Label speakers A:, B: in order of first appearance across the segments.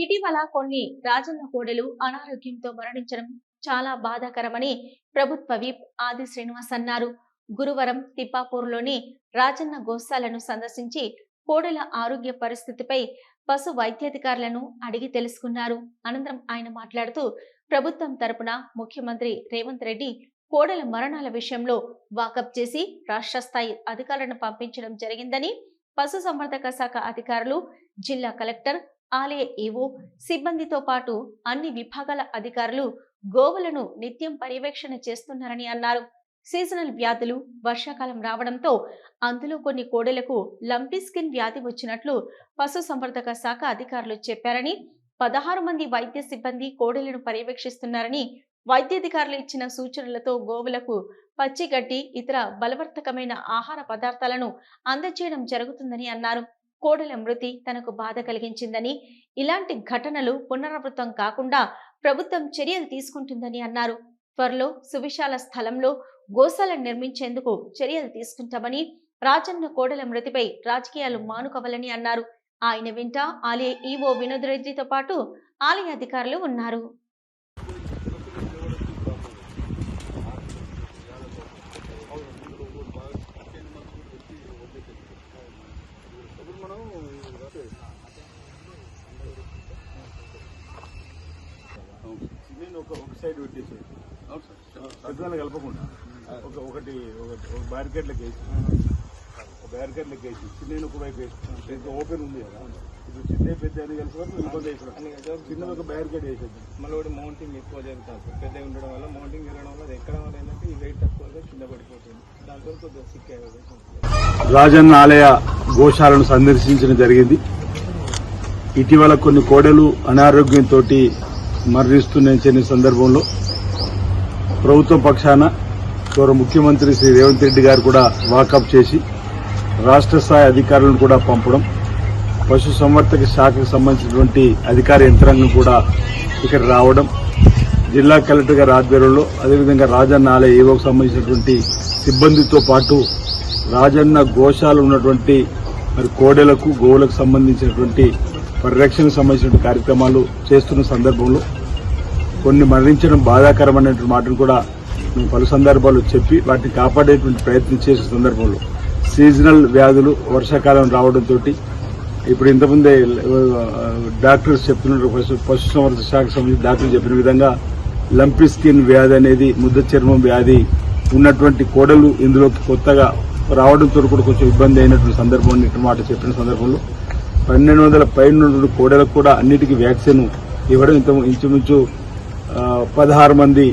A: ఇటీవల కొన్ని రాజన్న కోడెలు అనారోగ్యంతో మరణించడం చాలా బాధాకరమని ప్రభుత్వ విప్ ఆది శ్రీనివాస్ అన్నారు. గురువారం తిప్పాపూర్లోని రాజన్న గోశాలను సందర్శించి కోడల ఆరోగ్య పరిస్థితిపై పశు వైద్యాధికారులను అడిగి తెలుసుకున్నారు. అనంతరం ఆయన మాట్లాడుతూ ప్రభుత్వం తరపున ముఖ్యమంత్రి రేవంత్ రెడ్డి కోడల మరణాల విషయంలో వాకప్ చేసి రాష్ట్ర స్థాయి అధికారులను పంపించడం జరిగిందని పశుసంవర్ధక శాఖ అధికారులు జిల్లా కలెక్టర్ ఆలయ ఈవో సిబ్బందితో పాటు అన్ని విభాగాల అధికారులు గోవులను నిత్యం పర్యవేక్షణ చేస్తున్నారని అన్నారు. సీజనల్ వ్యాధులు వర్షాకాలం రావడంతో అందులో కొన్ని కోడెలకు లంపీ స్కిన్ వ్యాధి వచ్చినట్లు పశుసంవర్ధక శాఖ అధికారులు చెప్పారని పదహారు మంది వైద్య సిబ్బంది కోడెలను పర్యవేక్షిస్తున్నారని వైద్యాధికారులు ఇచ్చిన సూచనలతో గోవులకు పచ్చిగడ్డి ఇతర బలవర్ధకమైన ఆహార పదార్థాలను అందజేయడం జరుగుతుందని అన్నారు. కోడెల మృతి తనకు బాధ కలిగించిందని ఇలాంటి ఘటనలు పునరావృతం కాకుండా ప్రభుత్వం చర్యలు తీసుకుంటుందని అన్నారు. త్వరలో సువిశాల స్థలంలో గోశాల నిర్మించేందుకు చర్యలు తీసుకుంటామని రాజన్న కోడెల మృతిపై రాజకీయాలు మానుకోవాలని అన్నారు. ఆయన వెంట ఆలయ ఈవో వినోద్ రెడ్డితో పాటు ఆలయ అధికారులు ఉన్నారు
B: ఇప్పుడు మనం నేను ఒక సైడ్ పెట్టేసి పెద్దదాన్ని కలపకుండా. ఒక ఒకటి ఒకటి ఒక బ్యారికేడ్లకు వేసి. ఒక బ్యారికేడ్లకు వేసి. చిన్న ఒక వైపు వేసి. ఇంకా ఓపెన్ ఉంది కదా. ఇప్పుడు చిన్న పెద్ద అని కలిసి అయిపోయింది చిన్న ఒక బ్యారికేడ్ వేసేది
C: మళ్ళీ కూడా మౌంటింగ్ ఎక్కువ జరుగుతుంది. సార్ పెద్దగా ఉండడం వల్ల మౌంటింగ్ జరగడం వల్ల ఎక్కడం వల్ల ఏంటంటే ఈ వెయిట్ తక్కువగా కింద పడిపోతుంది. దాంతో కొద్దిగా సిక్ అయ్యే.
B: రాజన్న ఆలయ గోశాలను సందర్శించడం జరిగింది. ఇటీవల కొన్ని కోడలు అనారోగ్యంతో మరణిస్తున్న సందర్భంలో ప్రభుత్వ పక్షాన గౌరవ ముఖ్యమంత్రి శ్రీ రేవంత్ రెడ్డి గారు కూడా వాకప్ చేసి రాష్ట్ర స్థాయి అధికారులను కూడా పంపడం పశు సంవర్ధక శాఖకు సంబంధించినటువంటి అధికార యంత్రాంగం కూడా ఇక్కడ రావడం జిల్లా కలెక్టర్ గారి ఆధ్వర్యంలో అదేవిధంగా రాజన్న ఆలయ ఏవోకు సంబంధించినటువంటి సిబ్బందితో పాటు రాజన్న గోశాలు ఉన్నటువంటి మరి కోడెలకు గోవులకు సంబంధించినటువంటి పరిరక్షణకు సంబంధించిన కార్యక్రమాలు చేస్తున్న సందర్భంలో కొన్ని మరణించడం బాధాకరమైనటువంటి మాటను కూడా మేము పలు సందర్భాలు చెప్పి వాటిని కాపాడేటువంటి ప్రయత్నం చేసిన సందర్భంలో సీజనల్ వ్యాధులు వర్షాకాలం రావడంతో ఇప్పుడు ఇంతకుముందే డాక్టర్స్ చెప్తున్నారు పశు పశుసంవర్ధక శాఖకు సంబంధించి డాక్టర్లు చెప్పిన విధంగా లంపి స్కిన్ వ్యాధి అనేది ముద్ద చర్మం వ్యాధి ఉన్నటువంటి కోడలు ఇందులోకి కొత్తగా రావడంతో కూడా కొంచెం ఇబ్బంది అయినటువంటి సందర్భం అన్నట్టు మాట చెప్పిన సందర్భంలో పన్నెండు వందల పైన కోడలకు కూడా అన్నిటికీ వ్యాక్సిన్ ఇవ్వడం ఇంత ఇంచుమించు పదహారు మంది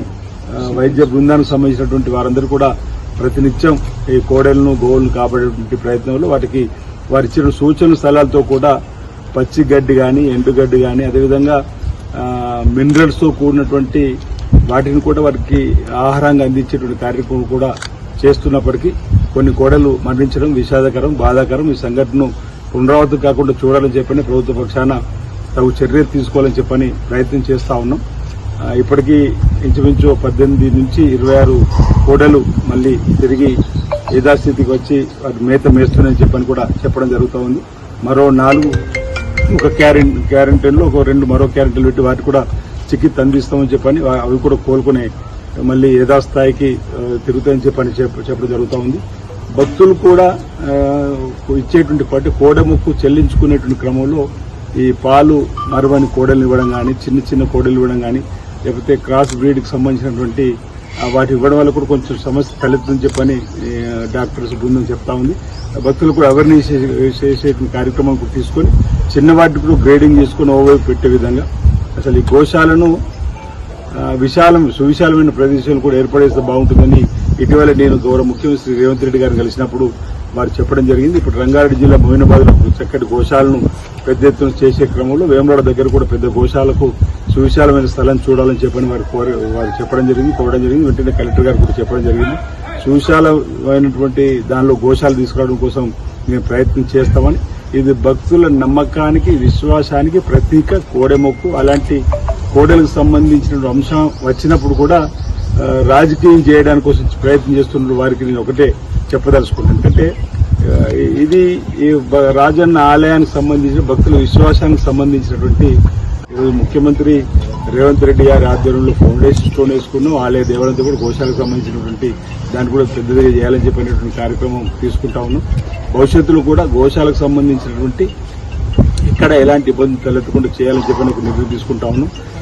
B: వైద్య బృందానికి సంబంధించినటువంటి వారందరూ కూడా ప్రతినిత్యం ఈ కోడలను గోవులను కాపాడేటువంటి ప్రయత్నంలో వాటికి వారి చిన్న సూచన స్థలాలతో కూడా పచ్చి గడ్డి కానీ ఎండుగడ్డి కానీ అదేవిధంగా మినరల్స్తో కూడినటువంటి వాటిని కూడా వారికి ఆహారంగా అందించేటువంటి కార్యక్రమం కూడా చేస్తున్నప్పటికీ కొన్ని కోడలు మరణించడం విషాదకరం బాధాకరం. ఈ సంఘటనను పునరావృతం కాకుండా చూడాలని చెప్పని ప్రభుత్వ పక్షాన తగు చర్యలు తీసుకోవాలని చెప్పని ప్రయత్నం చేస్తా ఉన్నాం. ఇప్పటికీ ఇంచుమించు పద్దెనిమిది నుంచి ఇరవై ఆరు కోడలు మళ్ళీ తిరిగి యథాస్థితికి వచ్చి వాటి మేత మేస్తున్నాయని చెప్పని కూడా చెప్పడం జరుగుతూ ఉంది. మరో నాలుగు ఒక క్యారెంట్ క్యారెంటైన్లో ఒక రెండు మరో క్యారెంటైన్లు పెట్టి వాటి కూడా చికిత్స అందిస్తామని చెప్పని అవి కూడా కోలుకునే మళ్ళీ యథాస్థాయికి తిరుగుతాయని చెప్పని చెప్ప- చెప్పడం జరుగుతూ ఉంది. భక్తులు కూడా ఇచ్చేటువంటి పట్టు కోడముక్కు చెల్లించుకునేటువంటి క్రమంలో ఈ పాలు మరవని కోడలు ఇవ్వడం కానీ చిన్న చిన్న కోడలు ఇవ్వడం కానీ లేకపోతే క్రాస్ బ్రీడ్కి సంబంధించినటువంటి వాటి ఇవ్వడం వల్ల కూడా కొంచెం సమస్య తలెత్తుందని చెప్పని డాక్టర్స్ బృందం చెప్తా ఉంది. భక్తులు కూడా అవేర్నెస్ చేసేటువంటి కార్యక్రమం తీసుకొని చిన్న వాటికి కూడా గ్రేడింగ్ చేసుకుని ఓవైపు పెట్టే విధంగా అసలు ఈ గోశాలను విశాలం సువిశాలమైన ప్రదేశాలు కూడా ఏర్పడేస్తే బాగుంటుందని ఇటీవల నేను గౌరవ ముఖ్యమంత్రి రేవంత్ రెడ్డి గారిని కలిసినప్పుడు వారు చెప్పడం జరిగింది. ఇప్పుడు రంగారెడ్డి జిల్లా మోయినాబాద్ చక్కటి గోశాలను పెద్ద ఎత్తున చేసే క్రమంలో వేమరాడ దగ్గర కూడా పెద్ద గోశాలకు సువిశాలమైన స్థలం చూడాలని చెప్పని వారు కోరి వారు చెప్పడం జరిగింది కోరడం జరిగింది. వెంటనే కలెక్టర్ గారు కూడా చెప్పడం జరిగింది. సువిశాలమైనటువంటి దానిలో గోశాలు తీసుకురావడం కోసం మేము ప్రయత్నం చేస్తామని. ఇది భక్తుల నమ్మకానికి విశ్వాసానికి ప్రతీక కోడెమొక్కు అలాంటి కోడలకు సంబంధించిన అంశం వచ్చినప్పుడు కూడా రాజకీయం చేయడానికి కోసం ప్రయత్నం చేస్తున్న వారికి నేను ఒకటే చెప్పదలుచుకున్నాను ఎందుకంటే ఇది ఈ రాజన్న ఆలయానికి సంబంధించిన భక్తుల విశ్వాసానికి సంబంధించినటువంటి ముఖ్యమంత్రి రేవంత్ రెడ్డి గారి ఆధ్వర్యంలో ఫౌండేషన్ స్టోన్ వేసుకున్నాం. ఆలయ దేవాలయంతో కూడా గోశాలకు సంబంధించినటువంటి దాన్ని కూడా పెద్దదిగా చేయాలని చెప్పినటువంటి కార్యక్రమం తీసుకుంటా ఉన్నాం. భవిష్యత్తులో కూడా గోశాలకు సంబంధించినటువంటి ఇక్కడ ఎలాంటి ఇబ్బంది తలెత్తకుండా చేయాలని చెప్పిన ఒక నిర్ణయం తీసుకుంటా ఉన్నాం.